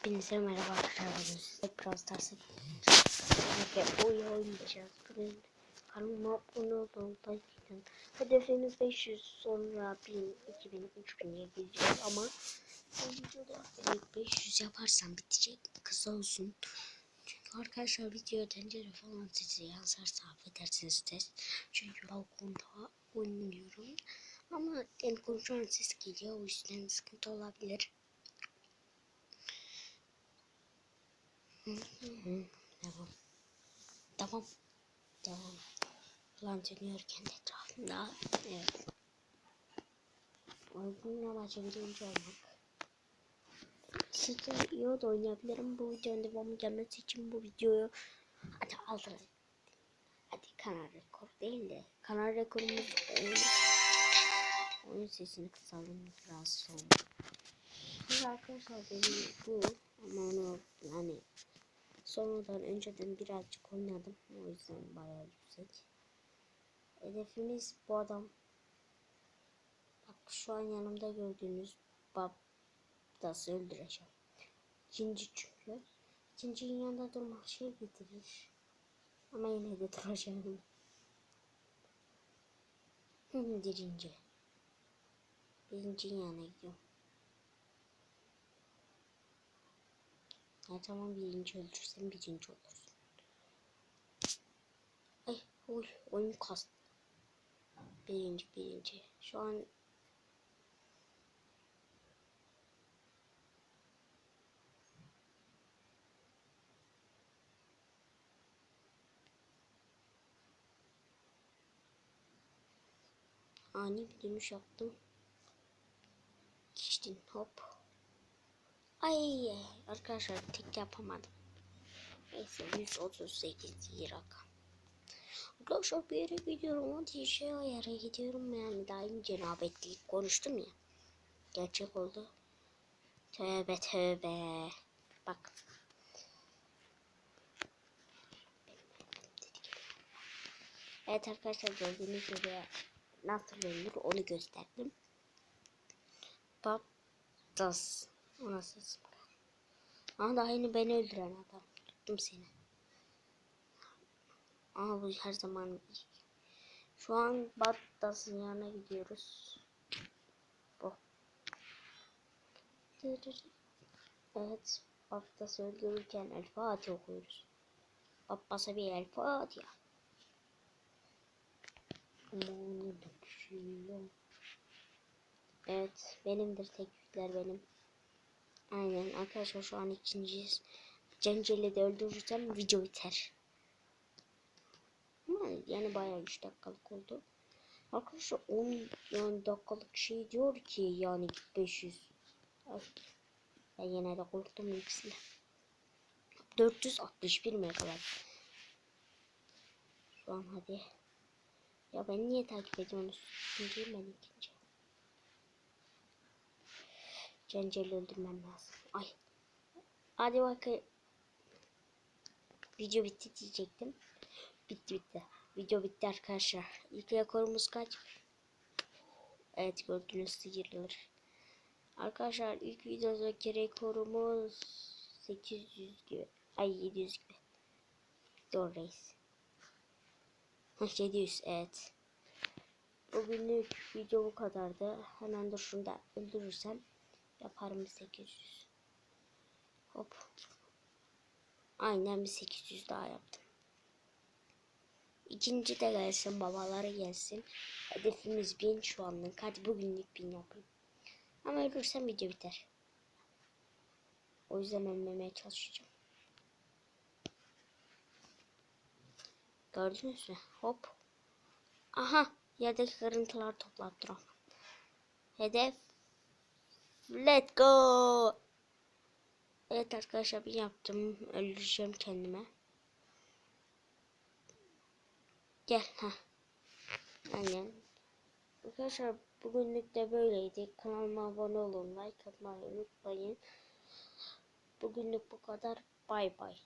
Hepinize merhaba arkadaşlar. Size Brawl Stars'ı ve oyun oynayacağız. Bugün kanalıma abone olun, like edin. Hedefimiz 500 sonra 1000, 2000, 3000'e gideceğiz ama bu videoda direkt 500 yaparsam bitecek. Kısa olsun. Çünkü arkadaşlar video tencere falan size yazarsa affedersiniz test. Çünkü balkonda oynuyorum. Ama en konuşan ses geliyor o yüzden sıkıntı olabilir. Devam. Devam. Devam. Plan dönüyorken etrafında. Evet. Oyunun amacı birinci olmak. İyi de oynayabilirim. Bu videonun devamı gelmesi için bu videoyu hadi aldırın. Hadi kanal rekor değil de kanal rekorumuz oyun, oyun sesini kısalım rahatsız olma. Şimdi arkadaşlar benim bu ama onu yani sonradan önceden birazcık oynadım. O yüzden bayağı yüksek. Hedefimiz bu adam. Bak şu an yanımda gördüğünüz Babdas'ı öldüreceğim. İkinci çünkü. İkincinin yanında durmak şey getirir. Ama yine de duracağım. Birinci. Birincinin yanına gidiyorum. Her zaman birinci öldürsen birinci olursun. Ay oy oyun kastı. Birinci birinci. Şu an ani bir dönüş yaptım. Geçtin hop. Ay arkadaşlar tek yapamadım. Neyse 138 iyi rakam. Arkadaşlar bir yere gidiyorum. Hadi şey yere gidiyorum yani daim cenabetlik konuştum ya. Gerçek oldu. Tövbe tövbe. Bak. Evet arkadaşlar gördüğünüz gibi nasıl ölür onu gösterdim. Bak. O nasıl isim? Ama daha yeni beni öldüren adam. Tuttum seni. Ama bu her zaman Şu an Battas'ın yanına gidiyoruz. Bu. Evet. Battas'ı öldürürken El Fatiha okuyoruz. Abbas'a bir El Fatiha. Evet. Benimdir teknikler benim. Aynen arkadaşlar şu an ikinciyiz. Cenceli de öldürürsem video biter. Yani bayağı 3 dakikalık oldu. Arkadaşlar 10 yani dakikalık şey diyor ki yani 500. Ay, ben yine de korktum ikisiyle. 461 megabayt. Şu an hadi. Ya ben niye takip ediyorsunuz? İkinciyim ben ikinci. Cenceli öldürmem lazım. Ay. Hadi bakayım. Video bitti diyecektim. Bitti bitti. Video bitti arkadaşlar. İlk rekorumuz kaç? Evet gördüğünüz sıyırılır. Arkadaşlar ilk videodaki rekorumuz 800 gibi. Ay 700 gibi. Zor reis. 700 evet. Bugünlük video bu kadardı. Hemen de şunu da öldürürsem Yaparım bir 800. Hop. Aynen bir 800 daha yaptım. İkinci de gelsin babaları gelsin. Hedefimiz 1000 şu anlık. Hadi bugünlük 1000 yapayım. Ama ölürsem video biter. O yüzden ölmemeye çalışacağım. Gördünüz mü? Hop. Aha. Yerdeki kırıntılar toplattırım. Hedef Let go. Evet arkadaşlar bir yaptım. Öldüreceğim kendime. Gel ha. Aynen. Arkadaşlar bugünlük de böyleydi. Kanalıma abone olun. Like atmayı unutmayın. Bugünlük bu kadar. Bay bay.